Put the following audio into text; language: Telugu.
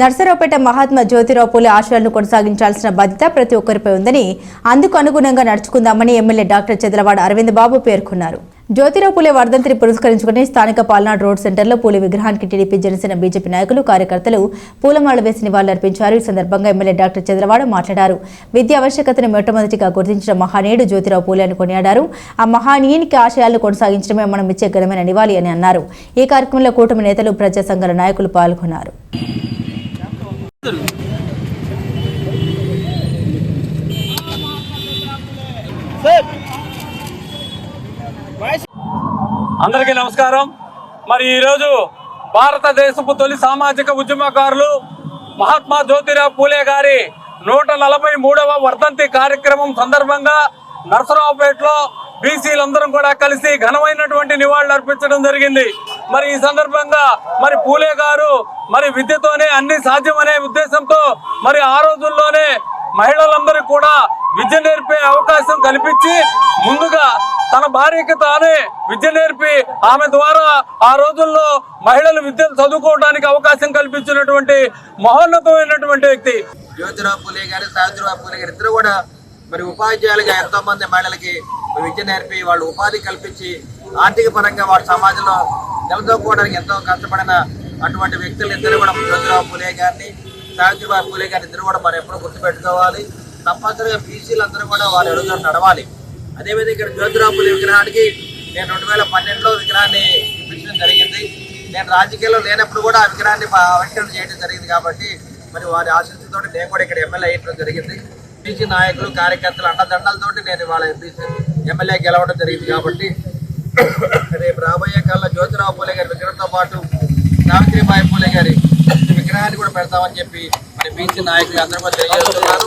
నర్సరావుపేట మహాత్మా జ్యోతిరావు పూలే ఆశయాలను కొనసాగించాల్సిన బాధ్యత ప్రతి ఒక్కరిపై ఉందని అందుకు అనుగుణంగా నడుచుకుందామని ఎమ్మెల్యే డాక్టర్ చెదలవాడ అరవింద్ బాబు పేర్కొన్నారు. జ్యోతిరావు పూలే వర్ధంతిని పురస్కరించుకుని స్థానిక పాల్నాడు రోడ్ సెంటర్లో పూలే విగ్రహానికి టీడీపీ జనసేన బీజేపీ నాయకులు కార్యకర్తలు పూలమాల వేసి నివాళులర్పించారు. ఈ సందర్భంగా ఎమ్మెల్యే డాక్టర్ చంద్రవాడ మాట్లాడారు. విద్య ఆవశ్యకతను మొట్టమొదటిగా గుర్తించిన మహానీయుడు జ్యోతిరావు పూలే అని కొనియాడారు. ఆ మహానీయునికి ఆశయాలను కొనసాగించడమే మనం ఇచ్చే ఘనమైన నివాళి అని అన్నారు. ఈ కార్యక్రమంలో కూటమి నేతలు ప్రజా సంఘాల నాయకులు పాల్గొన్నారు. అందరికీ నమస్కారం. మరి ఈరోజు భారతదేశపు తొలి సామాజిక ఉద్యమకారులు మహాత్మా జ్యోతిరావు పూలే గారి నూట నలభై మూడవ వర్ధంతి కార్యక్రమం సందర్భంగా నరసరావుపేటలో బీసీలందరం కూడా కలిసి ఘనమైనటువంటి నివాళులు అర్పించడం జరిగింది. మరి ఈ సందర్భంగా మరి పూలే గారు మరి విద్యతోనే అన్ని సాధ్యమనే ఉద్దేశంతో మరి ఆ రోజుల్లోనే మహిళలందరికీ కూడా విద్య నేర్పే అవకాశం కల్పించి ముందుగా తన భార్యకి తానే విద్య నేర్పి ఆమె ద్వారా ఆ రోజుల్లో మహిళలు విద్యను చదువుకోవడానికి అవకాశం కల్పించినటువంటి మహోన్నతమైనటువంటి వ్యక్తి. జ్యోతిరావు పూలే గారు సావిత్రిబాబు పూలే గారు ఇద్దరు కూడా మరి ఉపాధ్యాయులుగా ఎంతో మంది మహిళలకి విద్య నేర్పి వాళ్ళు ఉపాధి కల్పించి ఆర్థిక పరంగా వారి సమాజంలో నిలదొక్కోవడానికి ఎంతో కష్టపడిన అటువంటి వ్యక్తులు ఇద్దరు కూడా జ్యోతిరావు పూలే గారిని సావిత్రిబాయి పూలే గారిని ఇద్దరు కూడా మనం ఎప్పుడు గుర్తుపెట్టుకోవాలి. తప్పనిసరిగా బీసీలు అందరూ కూడా వారి అడుగులో నడవాలి. అదేవిధంగా ఇక్కడ జ్యోతిరావు పూలే విగ్రహానికి నేను రెండు వేల పన్నెండులో విగ్రహాన్ని ఇప్పించడం జరిగింది. నేను రాజకీయాల్లో లేనప్పుడు కూడా ఆ విగ్రహాన్ని ఆవిష్కరణ చేయడం జరిగింది కాబట్టి మరి వారి ఆశీస్సుతో నేను కూడా ఇక్కడ ఎమ్మెల్యే అయ్యడం జరిగింది. బీసీ నాయకులు కార్యకర్తలు అండదండలతోటి నేను వాళ్ళ బీసీ ఎమ్మెల్యే గెలవడం జరిగింది కాబట్టి రేపు రాబోయే కాలంలో జ్యోతిరావు పూలే గారి విగ్రహంతో పాటు సావిత్రిబాయి పూలే గారి విగ్రహాన్ని కూడా పెడతామని చెప్పి మరి బీసీ నాయకులు అందరూ కూడా తెలియజేస్తున్నారు.